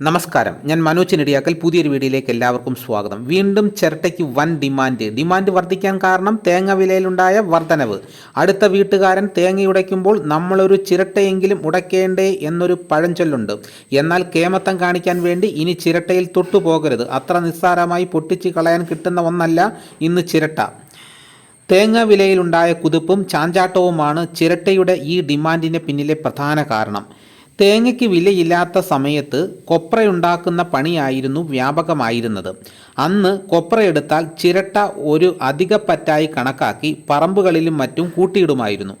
നമസ്കാരം. ഞാൻ മനോജ് നെടിയാക്കൽ പുതിയൊരു വീഡിയോയിലേക്ക് എല്ലാവർക്കും സ്വാഗതം. വീണ്ടും ചിരട്ടയ്ക്ക് വൻ ഡിമാൻഡ് ഡിമാൻഡ് വർദ്ധിക്കാൻ കാരണം തേങ്ങ വിലയിലുണ്ടായ വർധനവ്. അടുത്ത വീട്ടുകാരൻ തേങ്ങ ഉടയ്ക്കുമ്പോൾ നമ്മളൊരു ചിരട്ടയെങ്കിലും ഉടയ്ക്കേണ്ടേ എന്നൊരു പഴഞ്ചൊല്ലുണ്ട്. എന്നാൽ കേമത്തം കാണിക്കാൻ വേണ്ടി ഇനി ചിരട്ടയിൽ തൊട്ടുപോകരുത് അത്ര നിസ്സാരമായി പൊട്ടിച്ച് കളയാൻ കിട്ടുന്ന ഒന്നല്ല ഇന്ന് ചിരട്ട. തേങ്ങ വിലയിലുണ്ടായ കുതിപ്പും ചാഞ്ചാട്ടവുമാണ് ചിരട്ടയുടെ ഈ ഡിമാൻഡിന് പിന്നിലെ പ്രധാന കാരണം. തേങ്ങയ്ക്ക് വിലയില്ലാത്ത സമയത്ത് കൊപ്രയുണ്ടാക്കുന്ന പണിയായിരുന്നു വ്യാപകമായിരുന്നത്. അന്ന് കൊപ്രയെടുത്താൽ ചിരട്ട ഒരു അധികപ്പറ്റായി കണക്കാക്കി പറമ്പുകളിലും മറ്റും കൂട്ടിയിടുമായിരുന്നു.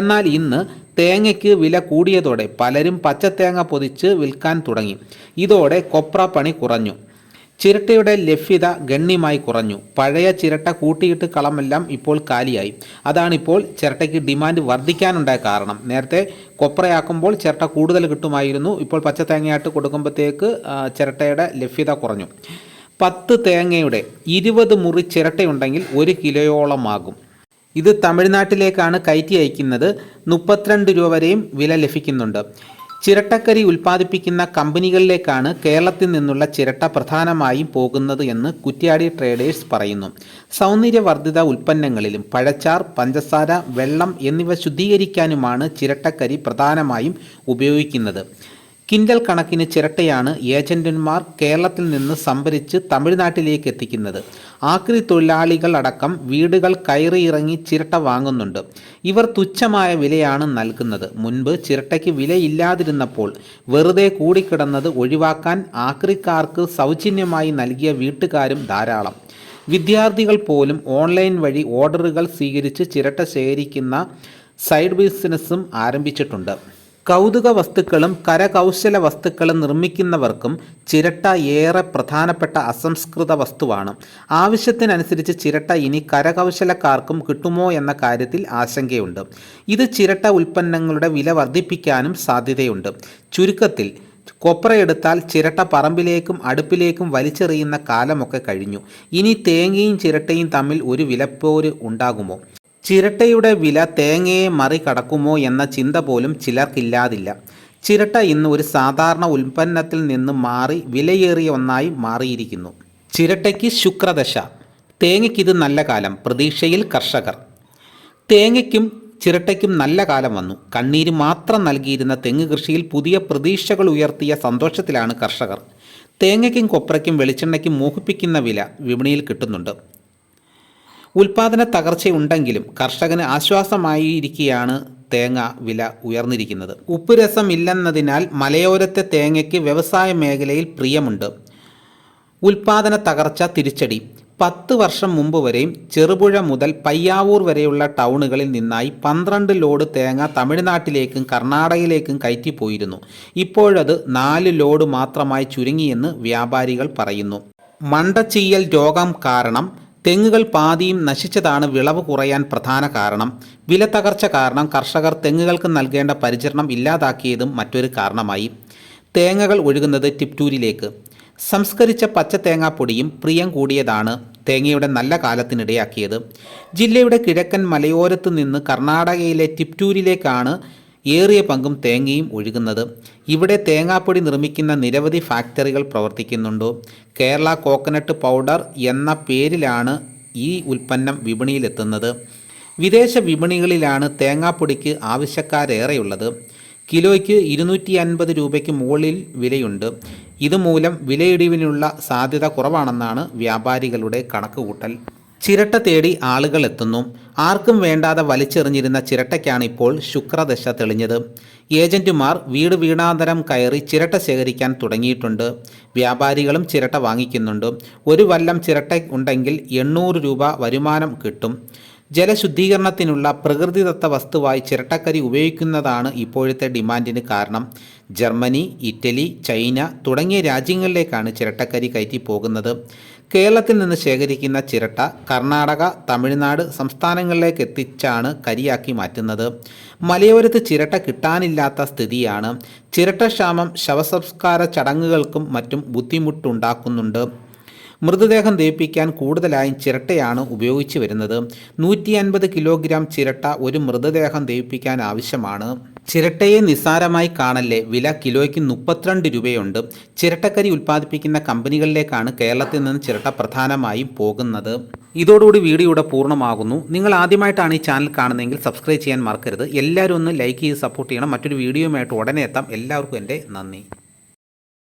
എന്നാൽ ഇന്ന് തേങ്ങയ്ക്ക് വില കൂടിയതോടെ പലരും പച്ചത്തേങ്ങ പൊതിച്ച് വിൽക്കാൻ തുടങ്ങി. ഇതോടെ കൊപ്ര പണി കുറഞ്ഞു. ചിരട്ടയുടെ ലഭ്യത ഗണ്യമായി കുറഞ്ഞു. പഴയ ചിരട്ട കൂട്ടിയിട്ട് കളമെല്ലാം ഇപ്പോൾ കാലിയായി. അതാണിപ്പോൾ ചിരട്ടയ്ക്ക് ഡിമാൻഡ് വർദ്ധിക്കാനുണ്ടായ കാരണം. നേരത്തെ കൊപ്രയാക്കുമ്പോൾ ചിരട്ട കൂടുതൽ കിട്ടുമായിരുന്നു. ഇപ്പോൾ പച്ച തേങ്ങയായിട്ട് കൊടുക്കുമ്പോഴത്തേക്ക് ചിരട്ടയുടെ ലഭ്യത കുറഞ്ഞു. പത്ത് തേങ്ങയുടെ ഇരുപത് മുറി ചിരട്ടയുണ്ടെങ്കിൽ ഒരു കിലോയോളമാകും. ഇത് തമിഴ്നാട്ടിലേക്കാണ് കയറ്റി അയക്കുന്നത്. മുപ്പത്തിരണ്ട് രൂപ വരെയും വില ലഭിക്കുന്നുണ്ട്. ചിരട്ടക്കരി ഉൽപ്പാദിപ്പിക്കുന്ന കമ്പനികളിലേക്കാണ് കേരളത്തിൽ നിന്നുള്ള ചിരട്ട പ്രധാനമായും പോകുന്നത് എന്ന് കുറ്റ്യാടി ട്രേഡേഴ്സ് പറയുന്നു. സൗന്ദര്യവർദ്ധിത ഉൽപ്പന്നങ്ങളിലും പഴച്ചാർ പഞ്ചസാര വെള്ളം എന്നിവ ശുദ്ധീകരിക്കാനുമാണ് ചിരട്ടക്കരി പ്രധാനമായും ഉപയോഗിക്കുന്നത്. കിൻഡൽ കണക്കിന് ചിരട്ടയാണ് ഏജന്റന്മാർ കേരളത്തിൽ നിന്ന് സംഭരിച്ച് തമിഴ്നാട്ടിലേക്ക് എത്തിക്കുന്നത്. ആക്രി തൊഴിലാളികൾ അടക്കം വീടുകൾ കയറിയിറങ്ങി ചിരട്ട വാങ്ങുന്നുണ്ട്. ഇവർ തുച്ഛമായ വിലയാണ് നൽകുന്നത്. മുൻപ് ചിരട്ടയ്ക്ക് വിലയില്ലാതിരുന്നപ്പോൾ വെറുതെ കൂടിക്കിടന്നത് ഒഴിവാക്കാൻ ആക്രിക്കാർക്ക് സൗജന്യമായി നൽകിയ വീട്ടുകാരും ധാരാളം. വിദ്യാർത്ഥികൾ പോലും ഓൺലൈൻ വഴി ഓർഡറുകൾ സ്വീകരിച്ച് ചിരട്ട ശേഖരിക്കുന്ന സൈഡ് ബിസിനസ്സും ആരംഭിച്ചിട്ടുണ്ട്. കൗതുക വസ്തുക്കളും കരകൗശല വസ്തുക്കളും നിർമ്മിക്കുന്നവർക്കും ചിരട്ട ഏറെ പ്രധാനപ്പെട്ട അസംസ്കൃത വസ്തുവാണ്. ആവശ്യത്തിനനുസരിച്ച് ചിരട്ട ഇനി കരകൗശലക്കാർക്കും കിട്ടുമോ എന്ന കാര്യത്തിൽ ആശങ്കയുണ്ട്. ഇത് ചിരട്ട ഉൽപ്പന്നങ്ങളുടെ വില വർദ്ധിപ്പിക്കാനും സാധ്യതയുണ്ട്. ചുരുക്കത്തിൽ കൊപ്രയെടുത്താൽ ചിരട്ട പറമ്പിലേക്കും അടുപ്പിലേക്കും വലിച്ചെറിയുന്ന കാലമൊക്കെ കഴിഞ്ഞു. ഇനി തേങ്ങയും ചിരട്ടയും തമ്മിൽ ഒരു വിലപ്പോര് ഉണ്ടാകുമോ? ചിരട്ടയുടെ വില തേങ്ങയെ മറികടക്കുമോ എന്ന ചിന്ത പോലും ചിലർക്കില്ലാതില്ല. ചിരട്ട ഇന്ന് ഒരു സാധാരണ ഉൽപ്പന്നത്തിൽ നിന്ന് മാറി വിലയേറിയ ഒന്നായി മാറിയിരിക്കുന്നു. ചിരട്ടയ്ക്ക് ശുക്രദശ. തേങ്ങയ്ക്കിത് നല്ല കാലം. പ്രതീക്ഷയിൽ കർഷകർ. തേങ്ങയ്ക്കും ചിരട്ടയ്ക്കും നല്ല കാലം വന്നു. കണ്ണീര് മാത്രം നൽകിയിരുന്ന തെങ്ങ് കൃഷിയിൽ പുതിയ പ്രതീക്ഷകൾ ഉയർത്തിയ സന്തോഷത്തിലാണ് കർഷകർ. തേങ്ങയ്ക്കും കൊപ്രയ്ക്കും വെളിച്ചെണ്ണയ്ക്കും മോഹിപ്പിക്കുന്ന വില വിപണിയിൽ കിട്ടുന്നുണ്ട്. ഉൽപാദന തകർച്ചയുണ്ടെങ്കിലും കർഷകന് ആശ്വാസമായിരിക്കുകയാണ് തേങ്ങ വില ഉയർന്നിരിക്കുന്നത്. ഉപ്പുരസം ഇല്ലെന്നതിനാൽ മലയോരത്തെ തേങ്ങയ്ക്ക് വ്യവസായ മേഖലയിൽ പ്രിയമുണ്ട്. ഉൽപാദന തകർച്ച തിരിച്ചടി. പത്ത് വർഷം മുമ്പ് വരെയും ചെറുപുഴ മുതൽ പയ്യാവൂർ വരെയുള്ള ടൗണുകളിൽ നിന്നായി പന്ത്രണ്ട് ലോഡ് തേങ്ങ തമിഴ്നാട്ടിലേക്കും കർണാടകയിലേക്കും കയറ്റിപ്പോയിരുന്നു. ഇപ്പോഴത് നാല് ലോഡ് മാത്രമായി ചുരുങ്ങിയെന്ന് വ്യാപാരികൾ പറയുന്നു. മണ്ടച്ചീയൽ രോഗം കാരണം തെങ്ങുകൾ പാതിയും നശിച്ചതാണ് വിളവ് കുറയാൻ പ്രധാന കാരണം. വില തകർച്ച കാരണം കർഷകർ തെങ്ങുകൾക്ക് നൽകേണ്ട പരിചരണം ഇല്ലാതാക്കിയതും മറ്റൊരു കാരണമായി. തേങ്ങകൾ ഒഴുകുന്നത് ടിപ്റ്റൂരിലേക്ക്. സംസ്കരിച്ച പച്ച തേങ്ങാപ്പൊടിയും പ്രിയം കൂടിയതാണ് തേങ്ങയുടെ നല്ല കാലത്തിനിടയാക്കിയത്. ജില്ലയുടെ കിഴക്കൻ മലയോരത്ത് നിന്ന് കർണാടകയിലെ ടിപ്റ്റൂരിലേക്കാണ് ഏറിയ പങ്കും തേങ്ങയും ഒഴുകുന്നത്. ഇവിടെ തേങ്ങാപ്പൊടി നിർമ്മിക്കുന്ന നിരവധി ഫാക്ടറികൾ പ്രവർത്തിക്കുന്നുണ്ട്. കേരള കോക്കനട്ട് പൗഡർ എന്ന പേരിലാണ് ഈ ഉൽപ്പന്നം വിപണിയിലെത്തുന്നത്. വിദേശ വിപണികളിലാണ് തേങ്ങാപ്പൊടിക്ക് ആവശ്യക്കാരേറെയുള്ളത്. കിലോയ്ക്ക് ഇരുന്നൂറ്റി അൻപത് രൂപയ്ക്ക് മുകളിൽ വിലയുണ്ട്. ഇതുമൂലം വിലയിടിവിനുള്ള സാധ്യത കുറവാണെന്നാണ് വ്യാപാരികളുടെ കണക്കുകൂട്ടൽ. ചിരട്ട തേടി ആളുകൾ എത്തുന്നു. ആർക്കും വേണ്ടാതെ വലിച്ചെറിഞ്ഞിരുന്ന ചിരട്ടയ്ക്കാണ് ഇപ്പോൾ ശുക്രദശ തെളിഞ്ഞത്. ഏജന്റുമാർ വീട് വീണാന്തരം കയറി ചിരട്ട ശേഖരിക്കാൻ തുടങ്ങിയിട്ടുണ്ട്. വ്യാപാരികളും ചിരട്ട വാങ്ങിക്കുന്നുണ്ട്. ഒരു വല്ലം ചിരട്ട ഉണ്ടെങ്കിൽ എണ്ണൂറ് രൂപ വരുമാനം കിട്ടും. ജലശുദ്ധീകരണത്തിനുള്ള പ്രകൃതിദത്ത വസ്തുവായി ചിരട്ടക്കരി ഉപയോഗിക്കുന്നതാണ് ഇപ്പോഴത്തെ ഡിമാൻഡിന് കാരണം. ജർമ്മനി ഇറ്റലി ചൈന തുടങ്ങിയ രാജ്യങ്ങളിലേക്കാണ് ചിരട്ടക്കരി കയറ്റി പോകുന്നത് കേരളത്തിൽ നിന്ന് ശേഖരിക്കുന്ന ചിരട്ട കർണാടക തമിഴ്നാട് സംസ്ഥാനങ്ങളിലേക്ക് എത്തിച്ചാണ് കരിയാക്കി മാറ്റുന്നത്. മലയോരത്ത് ചിരട്ട കിട്ടാനില്ലാത്ത സ്ഥിതിയാണ്. ചിരട്ടക്ഷാമം ശവസംസ്കാര ചടങ്ങുകൾക്കും മറ്റും ബുദ്ധിമുട്ടുണ്ടാക്കുന്നുണ്ട്. മൃതദേഹം ദഹിപ്പിക്കാൻ കൂടുതലായും ചിരട്ടയാണ് ഉപയോഗിച്ചു വരുന്നത്. നൂറ്റി അൻപത് കിലോഗ്രാം ചിരട്ട ഒരു മൃതദേഹം ദഹിപ്പിക്കാൻ ആവശ്യമാണ്. ചിരട്ടയെ നിസ്സാരമായി കാണല്ലേ? വില കിലോയ്ക്ക് മുപ്പത്തിരണ്ട് രൂപയുണ്ട്. ചിരട്ടക്കരി ഉൽപ്പാദിപ്പിക്കുന്ന കമ്പനികളിലേക്കാണ് കേരളത്തിൽ നിന്ന് ചിരട്ട പ്രധാനമായും പോകുന്നത്. ഇതോടുകൂടി വീഡിയോ ഇവിടെ പൂർണമാകുന്നു. നിങ്ങൾ ആദ്യമായിട്ടാണ് ഈ ചാനൽ കാണുന്നതെങ്കിൽ സബ്സ്ക്രൈബ് ചെയ്യാൻ മറക്കരുത്. എല്ലാവരും ഒന്ന് ലൈക്ക് ചെയ്ത് സപ്പോർട്ട് ചെയ്യണം. മറ്റൊരു വീഡിയോയുമായിട്ട് ഉടനെ എത്താം. എല്ലാവർക്കും എന്റെ നന്ദി.